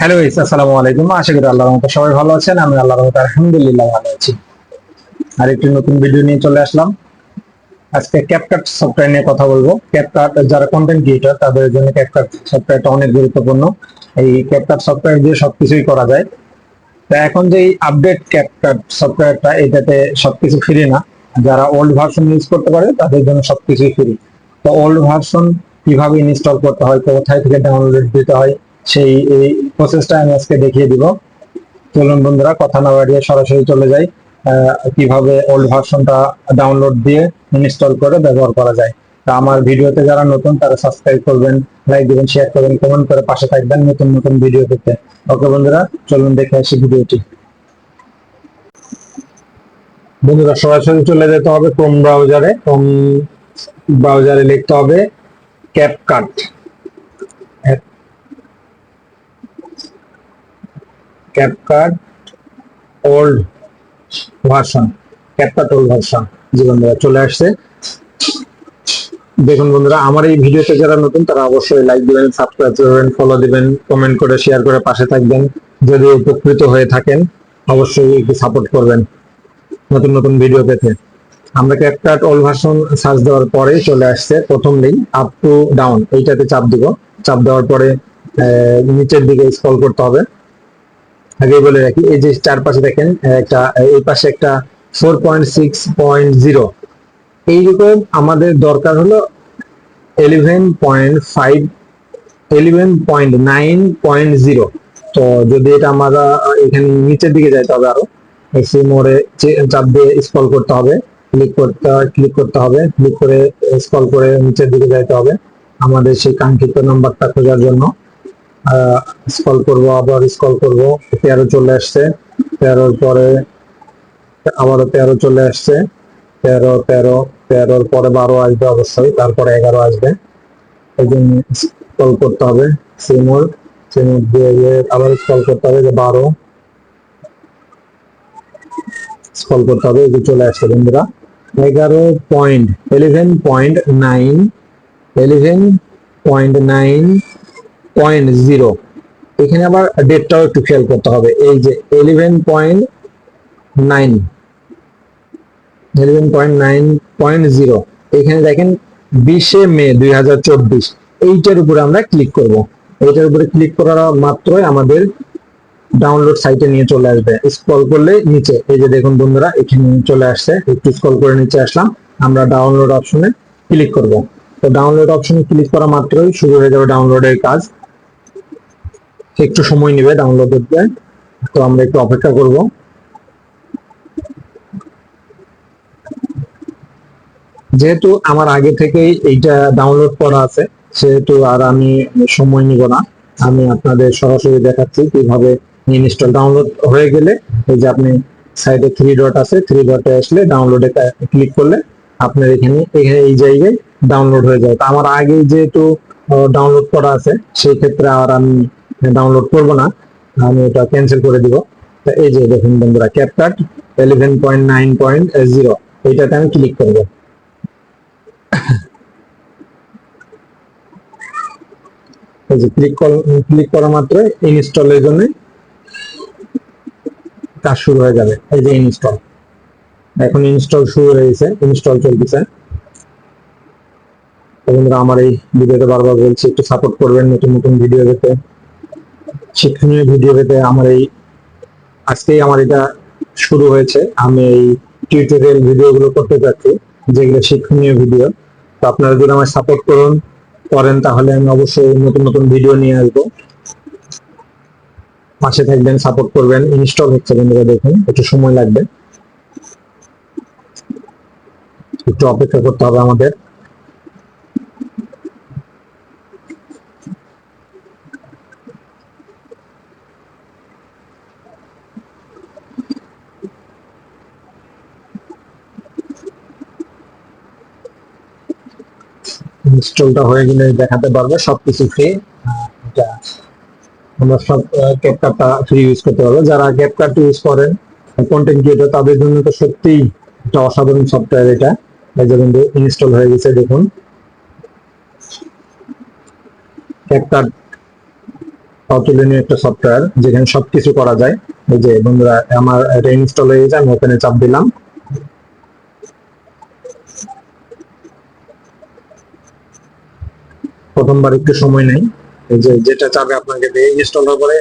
Hello ইস আসসালামু আলাইকুম। আশা করি আল্লাহর মতো সবাই ভালো আছেন। আমি আল্লাহর মতো আলহামদুলিল্লাহ ভালো আছি। আর একটি নতুন ভিডিও নিয়ে চলে আসলাম। আজকে ক্যাপকাট সফটওয়্যার নিয়ে কথা বলব। ক্যাপকাট যারা কন্টেন্ট ক্রিয়েটর তাদের জন্য ক্যাপকাট সফটওয়্যারটা অনেক গুরুত্বপূর্ণ। এই ক্যাপকাট সফটওয়্যার দিয়ে সবকিছুই করা যায়। তা এখন যে আপডেট ক্যাপকাট সফটওয়্যারটা এটাতে সবকিছু ফ্রি না। যারা ওল্ড ভার্সন ইউজ করতে পারে, তাদের জন্য সবকিছুই ফ্রি তো ওল্ড ভার্সন কীভাবে ইনস্টল করতে হয়, কোথায় থেকে ডাউনলোড দিতে হয়, সেই প্রসেসটা আমি আজকে দেখিয়ে দিব। চলুন বন্ধুরা, কথা না বাড়িয়ে সরাসরি চলে যাই কীভাবে ওল্ড ভার্সনটা ডাউনলোড দিয়ে ইনস্টল করে ব্যবহার করা যায়। তা আমার ভিডিওতে যারা নতুন, তারা সাবস্ক্রাইব করবেন লাইক দিবেন শেয়ার করবেন কমেন্ট করে পাশে থাকবেন নতুন নতুন ভিডিও পেতে। ওকে বন্ধুরা, চলুন দেখে আসি ভিডিওটি। বন্ধুরা, সরাসরি চলে যেতে হবে ক্রোম ব্রাউজারে ক্রোম ব্রাউজারে লিখতে হবে CapCut CapCut old version CapCut old version জি বন্ধুরা চলে আসছে। দেখুন বন্ধুরা, আমার এই ভিডিওতে যারা নতুন, তারা অবশ্যই লাইক দিবেন সাবস্ক্রাইব করবেন ফলো দিবেন কমেন্ট করে শেয়ার করে পাশে থাকবেন। যদি উপকৃত হয়ে থাকেন, অবশ্যই একটু সাপোর্ট করবেন নতুন নতুন ভিডিও পেতে। আমরা ক্যাপকাট ওল্ড ভার্সন সার্চ দেওয়ার পরে চলে আসছে প্রথম লিঙ্ক আপ টু ডাউন এইটাতে চাপ দিব। চাপ দেওয়ার পরে নিচের দিকে স্ক্রল করতে হবে। আগে বলে রাখি, এই যে চারপাশে দেখেন, একটা, এই পাশে একটা four point six point zero এইরকম আমাদের দরকার হলো eleven point five eleven point nine point zero তো যদি এটা আমরা, এখানে নিচের দিকে যাইতে হবে আরও সেই মোড়ে চাপ দিয়ে স্ক্রল করতে হবে ক্লিক করতে ক্লিক করতে হবে ক্লিক করে স্ক্রল করে নিচের দিকে যাইতে হবে। আমাদের সেই কাঙ্ক্ষিত নাম্বারটা খোঁজার জন্য। স্ক্রল করব, আবার স্ক্রল করব। তেরো চলে আসছে। তেরোর পরে আবারও তেরো চলে আসছে। তেরো তেরো, তেরোর পরে বারো আসবে অবশ্যই, তারপরে এগারো আসবে। এই জন্য স্ক্রল করতে হবে। সিমোর সিমোর দিয়ে আবার স্ক্রল করতে হবে যে বারো। স্ক্রল করতে হবে, এই চলে আসছে বন্ধুরা। এগারো point eleven point nine eleven point nine point zero এখানে আবার ডেটটাও একটু খেয়াল করতে হবে। এই যে eleven point nine eleven point nine point zero এখানে দেখেন বিশে মে দুই হাজার চব্বিশ। এইটার উপরে আমরা ক্লিক করব। এইটার উপরে ক্লিক করার মাত্রই আমাদের ডাউনলোড সাইটে নিয়ে চলে আসবে। স্ক্রল করলে নিচে, এই যে দেখুন বন্ধুরা, এখানে চলে আসছে। একটু স্ক্রল করে নিচে আসলাম। আমরা ডাউনলোড অপশনে ক্লিক করব। তো ডাউনলোড অপশনে ক্লিক করা মাত্রই শুরু হয়ে যাবে ডাউনলোডের কাজ। একটু সময় নেবে ডাউনলোড করতে। তো আমরা একটু অপেক্ষা করব। যেহেতু আমার আগে থেকেই এইটা ডাউনলোড করা আছে, সেহেতু আর আমি সময় নিব না। আমি আপনাদের সরাসরি দেখাচ্ছি কীভাবে ইনস্টল ডাউনলোড হয়ে গেলে এই যে আপনি সাইডে থ্রি ডট আছে থ্রি ডটে আসলে ডাউনলোডে ক্লিক করলে আপনার এখানে এখানে এই জায়গায় ডাউনলোড হয়ে যাবে। তো আমার আগেই যেহেতু ডাউনলোড করা আছে, সেই ক্ষেত্রে আর আমি ডাউনলোড করব না, আমি এটা ক্যান্সেল করে দিব। তো এই যে দেখুন বন্ধুরা CapCut eleven point nine point zero এইটাতে আমি ক্লিক করব। এই যে ক্লিক ক্লিক করা মাত্র ইনস্টলের জন্য কাজ শুরু হয়ে যাবে, এই যে ইনস্টল এখন ইনস্টল শুরু হয়ে গেছে ইনস্টল চলতেছে। বন্ধুরা, আমার এই ভিডিওতে বারবার বলছি, একটু সাপোর্ট করবেন নতুন নতুন ভিডিও পেতে শিক্ষণীয় ভিডিও পেতে আমার এই আজকেই আমার এটা শুরু হয়েছে। আমি এই টিউটোরিয়াল ভিডিওগুলো করতে চাচ্ছি যেগুলো শিক্ষণীয় ভিডিও তো আপনারা যদি আমায় সাপোর্ট করুন, করেন, তাহলে আমি অবশ্যই নতুন নতুন ভিডিও নিয়ে আসব। পাশে থাকবেন সাপোর্ট করবেন ইনস্টল হচ্ছে বন্ধুরা, দেখুন, একটু সময় লাগবে। একটু অপেক্ষা করতে হবে আমাদের। ইনস্টলটা হয়ে গেলে দেখাতে পারবে, সবকিছু ফ্রি এটা আমরা সব ক্যাপকাটটা ফ্রি ইউজ করতে পারব। যারা ক্যাপকাট ইউজ করেন কন্টেন্ট ক্রিয়েটর তাদের জন্য তো সত্যিই একটা অসাধারণ সফটওয়্যার এটা। এই যে বন্ধু ইনস্টল হয়ে গেছে, দেখুন। ক্যাপকাট অতুলনীয় একটা সফটওয়্যার যেখানে সবকিছু করা যায়। এই যে বন্ধুরা, আমার এটা ইনস্টল হয়ে গেছে, আমি ওখানে চাপ দিলাম। প্রথমবার একটু সময় নেই। যে যেটা চাবে আপনাকে ইনস্টল হওয়ার পরে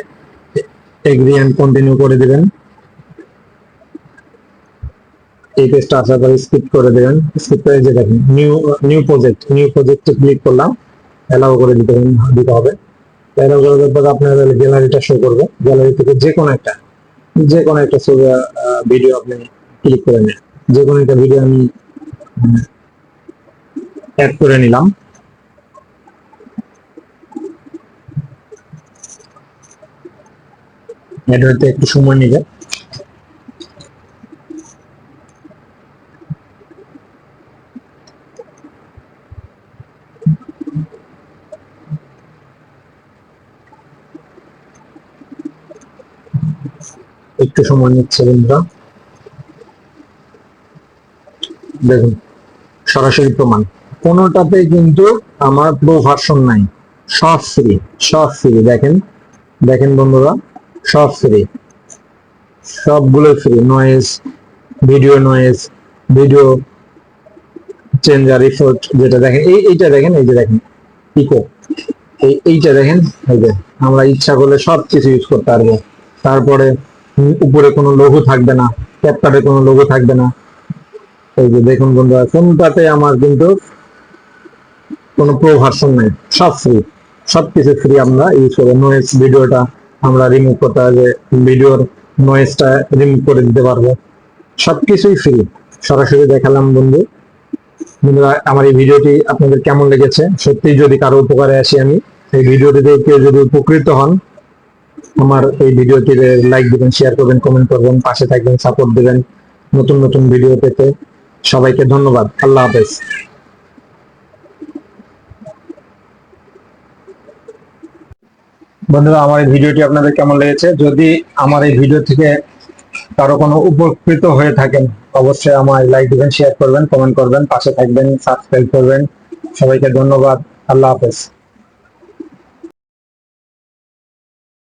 এগ্রি এন্ড কন্টিনিউ করে দিবেন। এই পেজটা আসার পরে স্কিপ করে দেবেন। স্কিপ করে যে দেখেন নিউ নিউ প্রজেক্ট নিউ প্রজেক্টে ক্লিক করলাম অ্যালাউ করে দিতে দিতে হবে। অ্যালাউ করে দেওয়ার পরে আপনার গ্যালারিটা শো করবে। গ্যালারি থেকে যে কোনো একটা, যে কোনো একটা ছবি ভিডিও আপনি ক্লিক করে নেন। যে কোনো একটা ভিডিও আমি অ্যাড করে নিলাম। অ্যাড হতে একটু সময় নেবে। একটু সময় নিচ্ছে বন্ধুরা। দেখুন, সরাসরি প্রমাণ। কোনোটাতে কিন্তু আমার প্রো ভার্সন নাই। সব ফ্রি সব ফ্রি দেখেন দেখেন বন্ধুরা। সব ফ্রি সবগুলো free noise video noise video changer রিফোর্ট যেটা দেখেন, এই, এইটা দেখেন, এই যে দেখেন ইকো এই, এইটা দেখেন, এই যে আমরা ইচ্ছা করলে সব কিছু ইউজ করতে পারব। তারপরে উপরে কোনো লোগো থাকবে না ক্যাপকাটে কোনো লোগো থাকবে না। এই যে দেখুন বন্ধুরা কোনটাতে আমার কিন্তু কোনো প্রো ভার্সন নাই, সব ফ্রি সব কিছু ফ্রি আমরা ইউজ করব। নয়েজ ভিডিওটা আমরা রিমুভ করতে হবে, ভিডিওর নয়েজটা রিমুভ করে দিতে পারব। সবকিছুই ফ্রি সরাসরি দেখালাম, বন্ধু। বন্ধুরা, আমার এই ভিডিওটি আপনাদের কেমন লেগেছে? সত্যি যদি কারও উপকারে আসি আমি, এই ভিডিওটি দেখে কেউ যদি উপকৃত হন, আমার এই ভিডিওটিতে লাইক দিবেন শেয়ার করবেন কমেন্ট করবেন, পাশে থাকবেন সাপোর্ট দিবেন নতুন নতুন ভিডিও পেতে। সবাইকে ধন্যবাদ। আল্লাহ হাফেজ। বন্ধুরা, আমার এই ভিডিওটি আপনাদের কেমন লেগেছে? যদি আমার এই ভিডিও থেকে কারও কোনো উপকৃত হয়ে থাকেন, অবশ্যই আমার লাইক দিবেন শেয়ার করবেন কমেন্ট করবেন, পাশে থাকবেন সাবস্ক্রাইব করবেন। সবাইকে ধন্যবাদ। আল্লাহ হাফেজ।